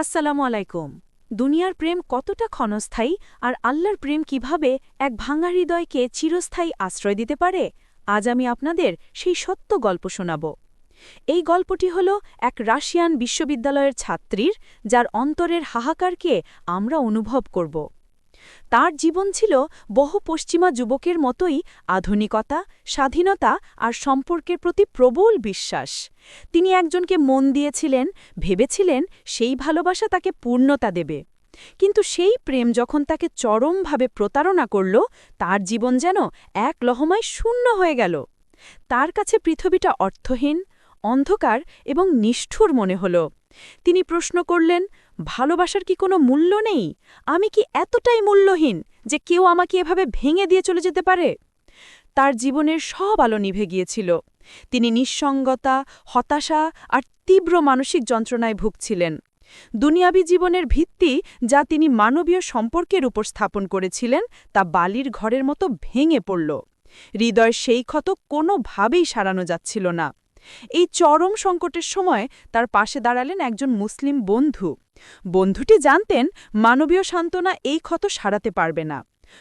আসসালামু আলাইকুম দুনিয়ার প্রেম কতটা ক্ষণস্থায়ী আর আল্লাহর প্রেম কীভাবে এক ভাঙা হৃদয়কে চিরস্থায়ী আশ্রয় দিতে পারে, আজ আমি আপনাদের সেই সত্য গল্প শোনাব। এই গল্পটি হল এক রাশিয়ান বিশ্ববিদ্যালয়ের ছাত্রীর, যার অন্তরের হাহাকারকে আমরা অনুভব করব। তার জীবন ছিল বহু পশ্চিমা যুবকের মতোই আধুনিকতা, স্বাধীনতা আর সম্পর্কের প্রতি প্রবল বিশ্বাস। তিনি একজনকে মন দিয়েছিলেন, ভেবেছিলেন সেই ভালোবাসা তাকে পূর্ণতা দেবে। কিন্তু সেই প্রেম যখন তাকে চরমভাবে প্রতারণা করল, তার জীবন যেন এক লহমায় শূন্য হয়ে গেল। তার কাছে পৃথিবীটা অর্থহীন, অন্ধকার এবং নিষ্ঠুর মনে হল। তিনি প্রশ্ন করলেন ভালোবাসার কি কোনো মূল্য নেই? আমি কি এতটাই মূল্যহীন যে কেউ আমাকে এভাবে ভেঙে দিয়ে চলে যেতে পারে? তার জীবনের সব আলো নিভে গিয়েছিল। তিনি নিঃসঙ্গতা, হতাশা আর তীব্র মানসিক যন্ত্রণায় ভুগছিলেন। দুনিয়াবি জীবনের ভিত্তি যা তিনি মানবীয় সম্পর্কের উপর স্থাপন করেছিলেন তা বালির ঘরের মতো ভেঙে পড়ল। হৃদয় সেই ক্ষত কোনোভাবেই সারানো যাচ্ছিল না। এই চরম সংকটের সময় তার পাশে দাঁড়ালেন একজন মুসলিম বন্ধু। বন্ধুটি জানতেন মানবীয় সান্ত্বনা এই ক্ষত সারাতে পারবে না।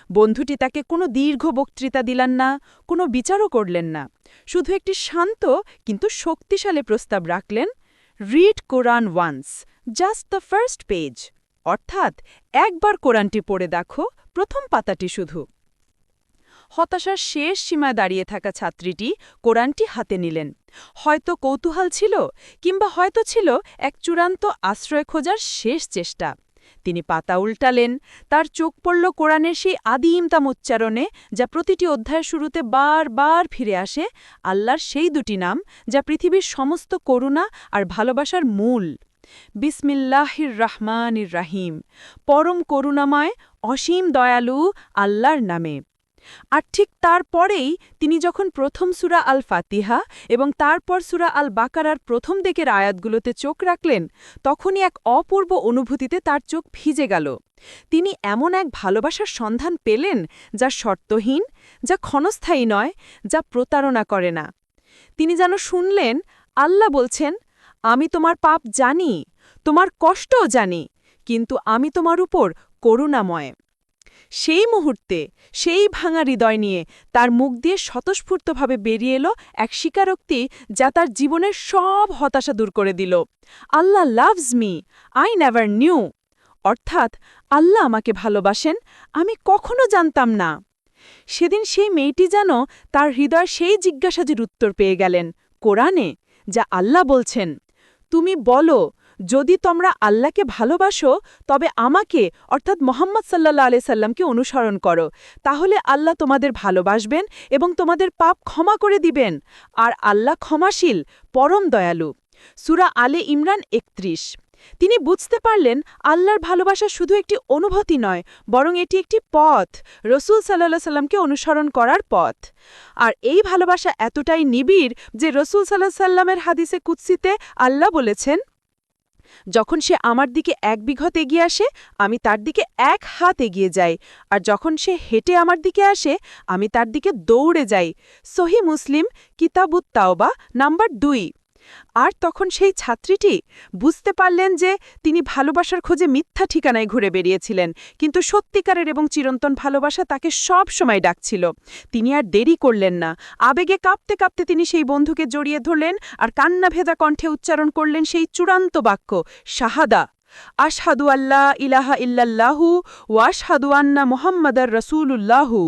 বন্ধুটি তাকে কোনো দীর্ঘ বক্তৃতা দিলেন না, কোনো বিচারও করলেন না। শুধু একটি শান্ত কিন্তু শক্তিশালী প্রস্তাব রাখলেন read Quran once just the first page অর্থাৎ একবার কোরআনটি পড়ে দেখো, প্রথম পাতাটি শুধু। হতাশার শেষ সীমায় দাঁড়িয়ে থাকা ছাত্রীটি কোরআনটি হাতে নিলেন। হয়তো কৌতূহল ছিল, কিংবা হয়তো ছিল এক চূড়ান্ত আশ্রয় খোঁজার শেষ চেষ্টা। তিনি পাতা উল্টালেন, তার চোখ পড়ল কোরআনের সেই আদিমতাম উচ্চারণে, যা প্রতিটি অধ্যায়ের শুরুতে বারবার ফিরে আসে, আল্লাহর সেই দুটি নাম, যা পৃথিবীর সমস্ত করুণা আর ভালোবাসার মূল। বিসমিল্লাহির রাহমানির রাহিম, পরম করুণাময়, অসীম দয়ালু আল্লাহর নামে। আর ঠিক তারপরেই তিনি যখন প্রথম সুরা আল ফাতিহা এবং তারপর সুরা আল বাকারার প্রথম দিকের আয়াতগুলোতে চোখ রাখলেন, তখনই এক অপূর্ব অনুভূতিতে তার চোখ ভিজে গেল। তিনি এমন এক ভালোবাসার সন্ধান পেলেন যা শর্তহীন, যা ক্ষণস্থায়ী নয়, যা প্রতারণা করে না। তিনি যেন শুনলেন, আল্লাহ বলছেন, আমি তোমার পাপ জানি, তোমার কষ্টও জানি, কিন্তু আমি তোমার উপর করুণাময়। সেই মুহূর্তে, সেই ভাঙা হৃদয় নিয়ে তার মুখ দিয়ে স্বতঃস্ফূর্তভাবে বেরিয়ে এলো এক স্বীকারোক্তি যা তার জীবনের সব হতাশা দূর করে দিল। Allah loves me I never knew অর্থাৎ, আল্লাহ আমাকে ভালোবাসেন, আমি কখনো জানতাম না। সেদিন সেই মেয়েটি যেন তার হৃদয় সেই জিজ্ঞাসাজির উত্তর পেয়ে গেলেন কোরআনে, যা আল্লাহ বলছেন, তুমি বলো যদি তোমরা আল্লাহকে ভালোবাসো, তবে আমাকে, অর্থাৎ মোহাম্মদ সাল্লাহ আলি সাল্লামকে অনুসরণ করো। তাহলে আল্লাহ তোমাদের ভালোবাসবেন এবং তোমাদের পাপ ক্ষমা করে দিবেন। আর আল্লাহ ক্ষমাশীল, পরম দয়ালু। সুরা আলে ইমরান একত্রিশ। তিনি বুঝতে পারলেন, আল্লাহর ভালোবাসা শুধু একটি অনুভূতি নয়, বরং এটি একটি পথ, রসুল সাল্লাহ সাল্লামকে অনুসরণ করার পথ। আর এই ভালোবাসা এতটাই নিবিড় যে রসুল সাল্লাহ সাল্লামের হাদিসে কুৎসিতে আল্লাহ বলেছেন যখন সে আমার দিকে এক বিঘত এগিয়ে আসে, আমি তার দিকে এক হাত এগিয়ে যাই। আর যখন সে হেঁটে আমার দিকে আসে, আমি তার দিকে দৌড়ে যাই। সহি মুসলিম কিতাবুত তাওবা নাম্বার দুই। আর তখন সেই ছাত্রীটি বুঝতে পারলেন যে তিনি ভালোবাসার খোঁজে মিথ্যা ঠিকানায় ঘুরে বেরিয়েছিলেন, কিন্তু সত্যিকারের এবং চিরন্তন ভালোবাসা তাকে সব সময় ডাকছিল। তিনি আর দেরি করলেন না। আবেগে কাঁপতে কাঁপতে তিনি সেই বন্ধুকে জড়িয়ে ধরলেন আর কান্না ভেদা কণ্ঠে উচ্চারণ করলেন সেই চূড়ান্ত বাক্য, শাহাদা। আশহাদু আল্লাহ ইলাহা ইল্লাল্লাহু ওয়াশহাদু আন্না মোহাম্মদার রসুলুল্লাহু।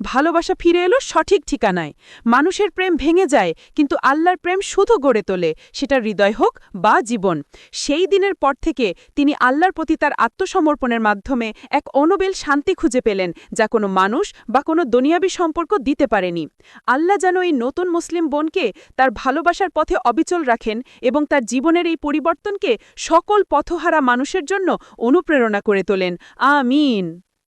ভালোবাসা ফিরে এলো সঠিক ঠিকানায়। মানুষের প্রেম ভেঙে যায়, কিন্তু আল্লাহর প্রেম শুধু গড়ে তোলে, সেটা হৃদয় হোক বা জীবন। সেই দিনের পর থেকে তিনি আল্লাহর প্রতি তার আত্মসমর্পণের মাধ্যমে এক অনবেল শান্তি খুঁজে পেলেন, যা কোনো মানুষ বা কোনো দুনিয়াবি সম্পর্ক দিতে পারেনি। আল্লাহ যেন এই নতুন মুসলিম বোনকে তার ভালোবাসার পথে অবিচল রাখেন এবং তার জীবনের এই পরিবর্তনকে সকল পথহারা মানুষের জন্য অনুপ্রেরণা করে তোলেন। আমিন।